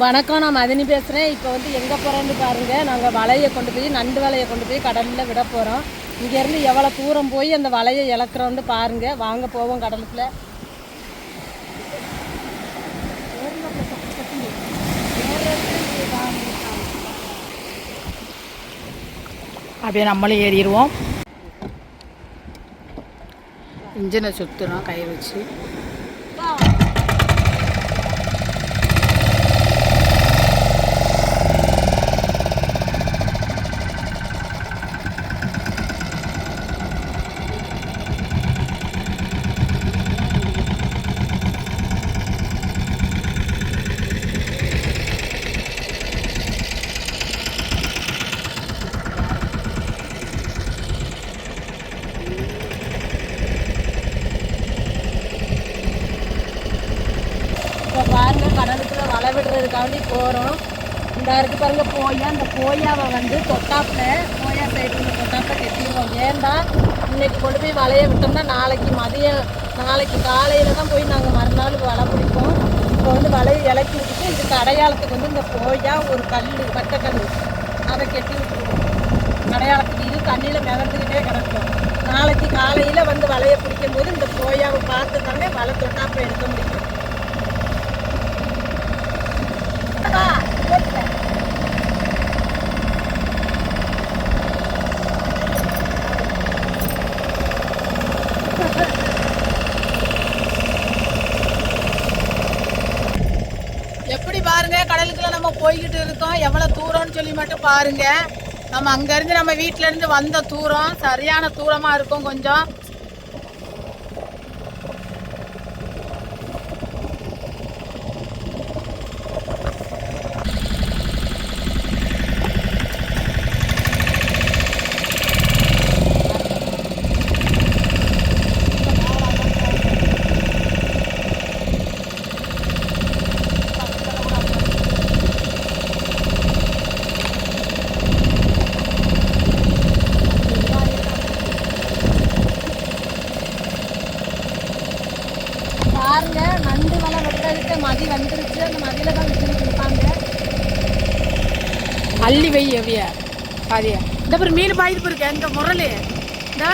வணக்கம் நான் மதினி பேசுகிறேன் இப்போ வந்து எங்கே போகிறோன்னு பாருங்கள் நாங்கள் வலையை கொண்டு போய் நண்டு வலையை கொண்டு போய் கடலில் விட போகிறோம் இங்கேருந்து எவ்வளோ தூரம் போய் அந்த வலையை இழக்கிறோன்னு பாருங்கள் வாங்க போவோம் கடலுக்குள்ள. அப்படியே நம்மளும் ஏறிடுவோம். இன்ஜினை சுற்றுறோம் கை வச்சு இப்போ பாருங்கள் கடலுக்குள்ள வலை போகிறோம் இந்த இருக்கு பாருங்க போயா. அந்த போயாவை வந்து தொட்டாப்பில் போயா சைடு தொட்டாப்புல கட்டிடுவோம் ஏன்டா? இன்னைக்கு கொண்டு போய் வலையை விட்டோம்னா நாளைக்கு மதியம் நாளைக்கு காலையில் தான் போய் நாங்கள் மறுநாள் வலை பிடிப்போம். இப்போ வந்து வலையை இலக்கி விட்டுட்டு இதுக்கு அடையாளத்துக்கு வந்து இந்த போயா ஒரு கல் வட்டக்கல் அதை கட்டி விட்டுருவோம் அடையாளத்துக்கு இது தண்ணியில் மிதந்துக்கிட்டே கிடக்கும். நாளைக்கு காலையில் வந்து வலையை பிடிக்கும் போது இந்த போயாவை பார்த்து தானே வலை தொட்டாப்புல எடுக்க முடியும் எப்படி பாருங்க கடலுக்குள்ள நம்ம போய்கிட்டு இருக்கோம் எவ்வளோ தூரம்னு சொல்லி மட்டும் பாருங்க. நம்ம அங்கேருந்து நம்ம வீட்டிலேருந்து வந்த தூரம் சரியான தூரமாக இருக்கும் கொஞ்சம் பாருங்க நண்டு வலை வெட்டதுக்கு மதி வந்துருச்சு அந்த மதியில தான் விட்டு கொடுப்பாங்க அள்ளி வை எவிய. பாதியா. இந்த பேர் மீன் பாய்ந்து போயிருக்க எங்க முரளி. இந்த.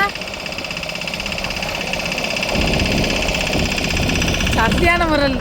சத்தியான முரல்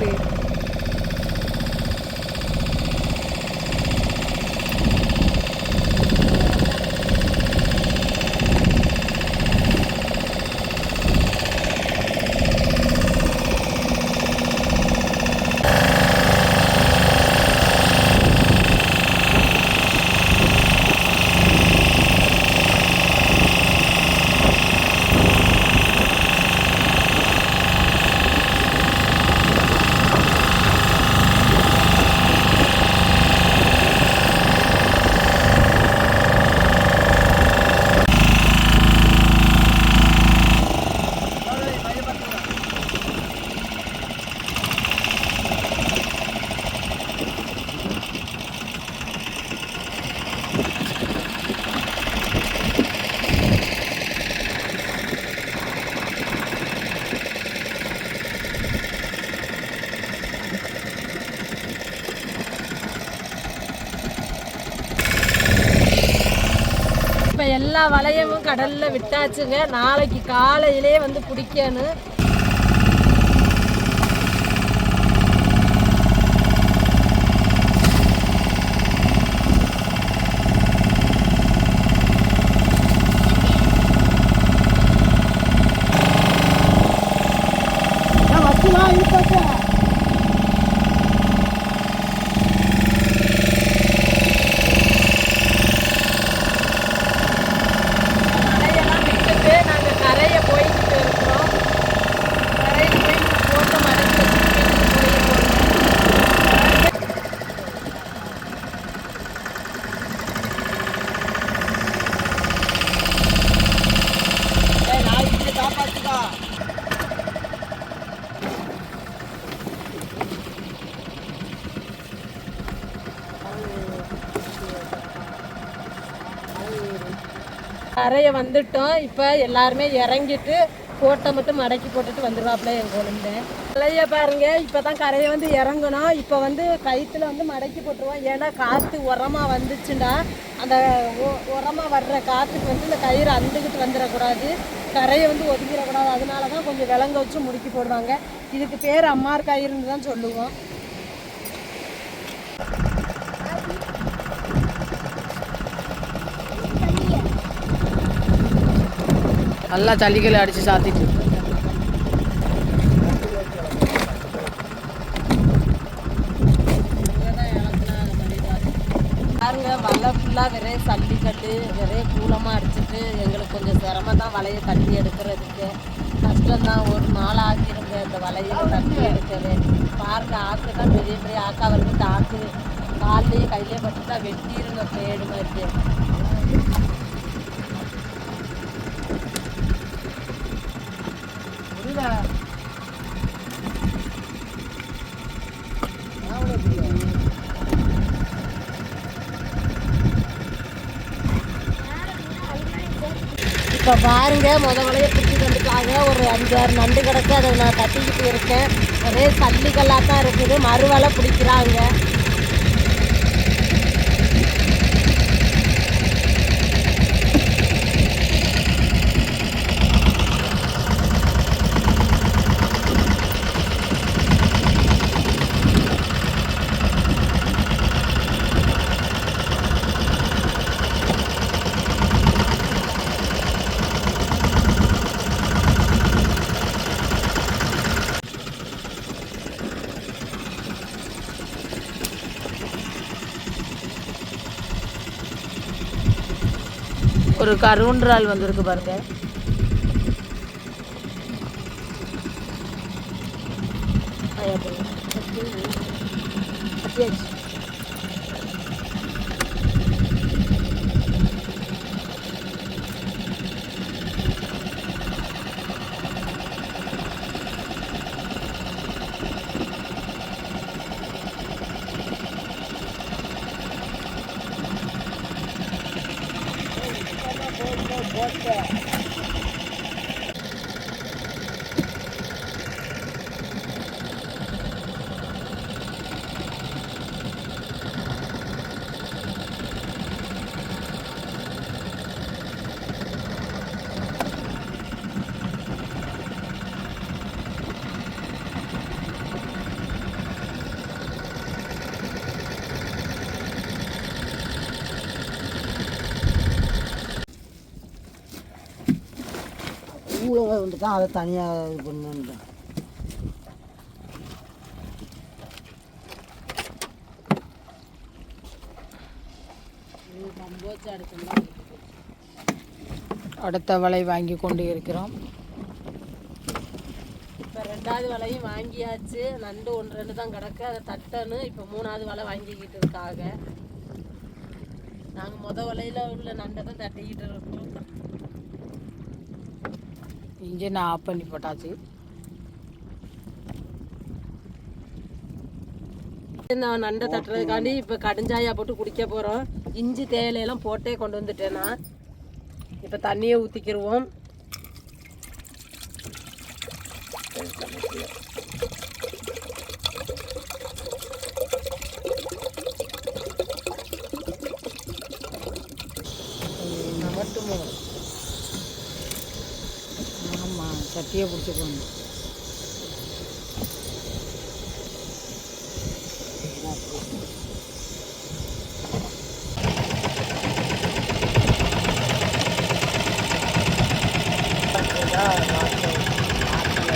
வளையமும் எல்லா கடல்ல விட்டாச்சுங்க. நாளைக்கு காலையிலே வந்து பிடிக்கணும் வலையெல்லாம் விட்டுட்டு நாங்கள் கரையை போய்கிட்டு இருக்கிறோம் கரையில் போய் இந்த போட்டை மடக்கி வச்சுட்டு போய் போடுறோம். கரையை வந்துட்டோம். இப்போ எல்லாருமே இறங்கிட்டு கோட்டை மட்டும் மடக்கி போட்டுட்டு வந்துடுவாப்புல என் குழந்த. வலைய பாருங்க இப்பதான் கரையை வந்து இறங்கணும். இப்போ வந்து கயிற்றுல வந்து மடக்கி போட்டுருவோம். ஏன்னா காற்று உரமாக வந்துச்சுன்னா அந்த உரமாக வர்ற காற்றுக்கு வந்து இந்த கயிறு அந்துக்கிட்டு வந்துடக்கூடாது. கரையை வந்து ஒதுக்கிடக்கூடாது. அதனால தான் கொஞ்சம் விலங்க வச்சு முடுக்கி போடுவாங்க. இதுக்கு பேர் அம்மார் கயிறுன்னு தான் சொல்லுவோம். நல்லா சளிகளை அடித்து சாத்திட்டு பாருங்க வலை ஃபுல்லாக வெறைய சல்லி கட்டு வெறைய கூலமாக அடிச்சிட்டு எங்களுக்கு கொஞ்சம் சிரமம் தான் வலையை தட்டி எடுக்கிறதுக்கு. கஷ்டம்தான் ஒரு நாள் ஆக்கிருங்க இந்த வலையை தட்டி எடுக்கவே. பாருங்க ஆக்கு தான் பெரிய பெரிய ஆக்கா வந்து ஆக்கு கால்லையும் பட்டு தான் வெட்டிருங்க பேடு மாதிரி. இப்போ பாருங்க முத வலையை பிடிச்சி வந்துட்டாங்க ஒரு அஞ்சாறு நண்டு கிடக்கு அதை நான் தட்டிக்கிட்டு இருக்கேன். ஒரே சல்லிகளாக தான் இருக்குது மறுவலை பிடிக்கிறாங்க. ஒரு கருவுன்றால் வந்திருக்கு பாருங்க. ஐயா, போங்க. கட்டியாச்சு. ஊழல் வந்து தான் அதை தனியாக இது அடுத்துலாம் அடுத்த வலை வாங்கி கொண்டு இருக்கிறோம். இப்போ ரெண்டாவது வலையும் வாங்கியாச்சு. நண்டு ஒன்று ரெண்டு தான் கிடக்கு. அதை தட்டணும் இப்போ மூணாவது வலை வாங்கிக்கிட்டு இருக்காங்க. நாங்கள் முத வலையில் உள்ள நண்டை தான் தட்டிக்கிட்டு இருக்கோம். இன்ஜின் ஆஃப் பண்ணி போட்டாச்சு. நான் நண்டை தட்டுறதுக்காண்டி இப்போ கடுஞ்சாயா போட்டு குடிக்க போகிறோம் இஞ்சி தேயிலையெல்லாம் போட்டே கொண்டு வந்துட்டேன் நான். இப்போ தண்ணியை ஊற்றிக்கிடுவோம் ஆமாம் பிடிச்சிக்கோங்க.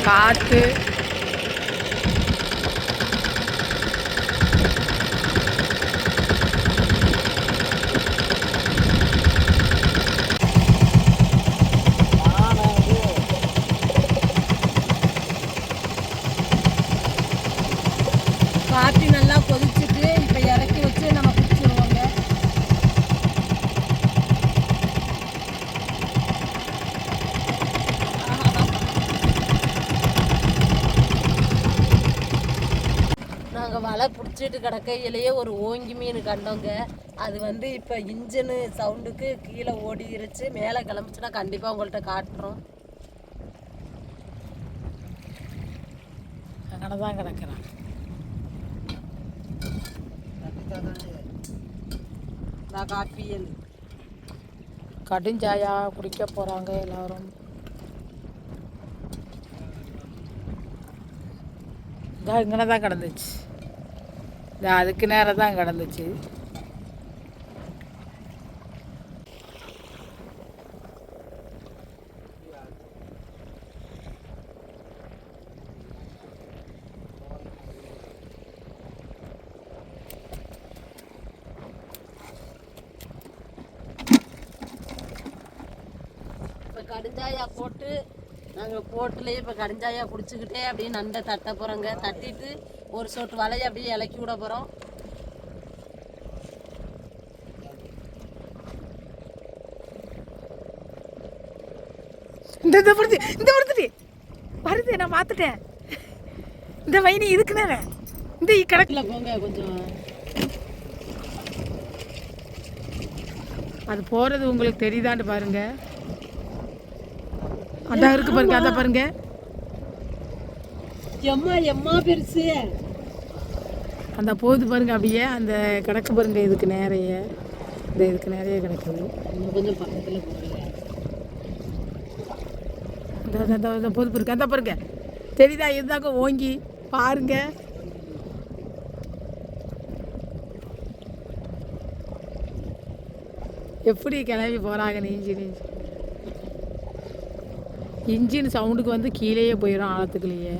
காற்று காப்பி நல்லா கொதிச்சுட்டு இப்போ இறக்கி வச்சு நம்ம குடிச்சிருவோங்க நாங்கள் வலை பிடிச்சிட்டு கிடக்கையிலேயே ஒரு ஓங்கி மீன் கண்டோங்க. அது வந்து இப்போ இன்ஜினு சவுண்டுக்கு கீழே ஓடிருச்சு. மேலே கிளம்பிச்சுன்னா கண்டிப்பாக உங்கள்கிட்ட காட்டுறோம். அங்கே தான் கிடக்குறான் நான் காப்பியல் கடுஞ்சாயா குடிக்க போகிறாங்க எல்லாரும். இதா இங்கே தான் கிடந்துச்சு. அதுக்கு நேரம் தான் கிடந்துச்சு. இப்போ கடுஞ்சாயா போட்டு நாங்கள் போட்டுலேயே இப்போ கடுஞ்சாயா குடிச்சுக்கிட்டே அப்படியே நண்டை தட்ட போகிறோங்க தட்டிட்டு ஒரு சொட்டு வலையை அப்படியே இலக்கி விட போகிறோம் இந்த இந்த வருது இந்த வருது வருது நான் பார்த்துட்டேன் இந்த வைனி இதுக்கு நேரம் இந்த கிடக்கு. இல்லை போங்க கொஞ்சம். அது போகிறது உங்களுக்கு தெரியுதான்னு பாருங்க. அதான் இருக்கு பாருங்க அதான் பாருங்க. எம்மா எம்மா பெருசு. அந்த போகுது பாருங்க அப்படியே அந்த கிடக்கு பாருங்க இதுக்கு நிறைய இந்த இதுக்கு நிறைய கிடக்குது இன்னும் கொஞ்சம் பக்கத்தில் போகிறேன் போது பாருங்க அந்த பாருங்க. தெரியுதா? இதுதாங்க ஓங்கி பாருங்க. எப்படி கிளம்பி போகிறாங்க இன்ஜின் இன்ஜின் இன்ஜின் சவுண்டுக்கு வந்து கீழேயே போயிடும் ஆழத்துக்குள்ளேயே.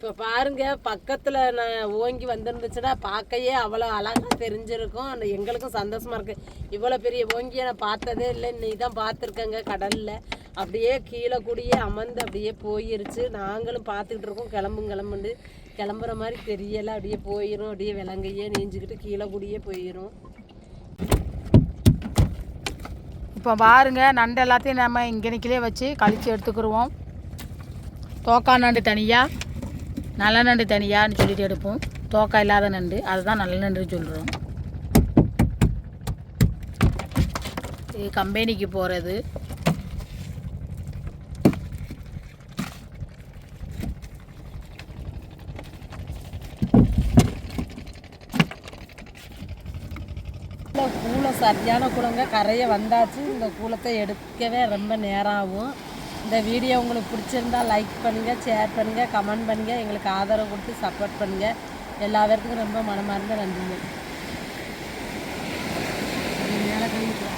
இப்போ பாருங்க பக்கத்தில் நான் ஓங்கி வந்திருந்துச்சுன்னா பார்க்கையே அவ்வளோ அழகாக தெரிஞ்சிருக்கும். அந்த எங்களுக்கும் சந்தோஷமாக இருக்குது இவ்வளோ பெரிய ஓங்கியை நான் பார்த்ததே இல்லை. இன்னைக்கு தான் பார்த்துருக்கேங்க கடலில். அப்படியே கீழே கூடியே அமர்ந்து அப்படியே போயிருச்சு. நாங்களும் பார்த்துக்கிட்டு இருக்கோம். கிளம்பும் கிளம்புண்டு. கிளம்புற மாதிரி தெரியலை. அப்படியே போயிடும் அப்படியே விலங்கையே நீஞ்சிக்கிட்டு கீழே கூடியே போயிடும் இப்போ பாருங்க நண்டு எல்லாத்தையும் நம்ம இங்கே நிற்கலே வச்சு கழித்து எடுத்துக்கிடுவோம் தோக்கா நண்டு தனியாக நல்ல நண்டு தனியான்னு சொல்லிட்டு எடுப்போம். தோக்கா இல்லாத நண்டு. அதுதான் நல்ல நண்டுன்னு சொல்கிறோம் இது கம்பெனிக்கு போகிறது கூளை சரியான குளங்க கரையை வந்தாச்சு. இந்த கூலத்தை எடுக்கவே ரொம்ப நேரம் ஆகும். இந்த வீடியோ உங்களுக்கு பிடிச்சிருந்தா லைக் பண்ணுங்கள் ஷேர் பண்ணுங்கள் கமெண்ட் பண்ணுங்கள் எங்களுக்கு ஆதரவு கொடுத்து சப்போர்ட் பண்ணுங்கள் எல்லா பேருக்கும் ரொம்ப மனமார்ந்த நன்றிங்க. மேலே கழிவு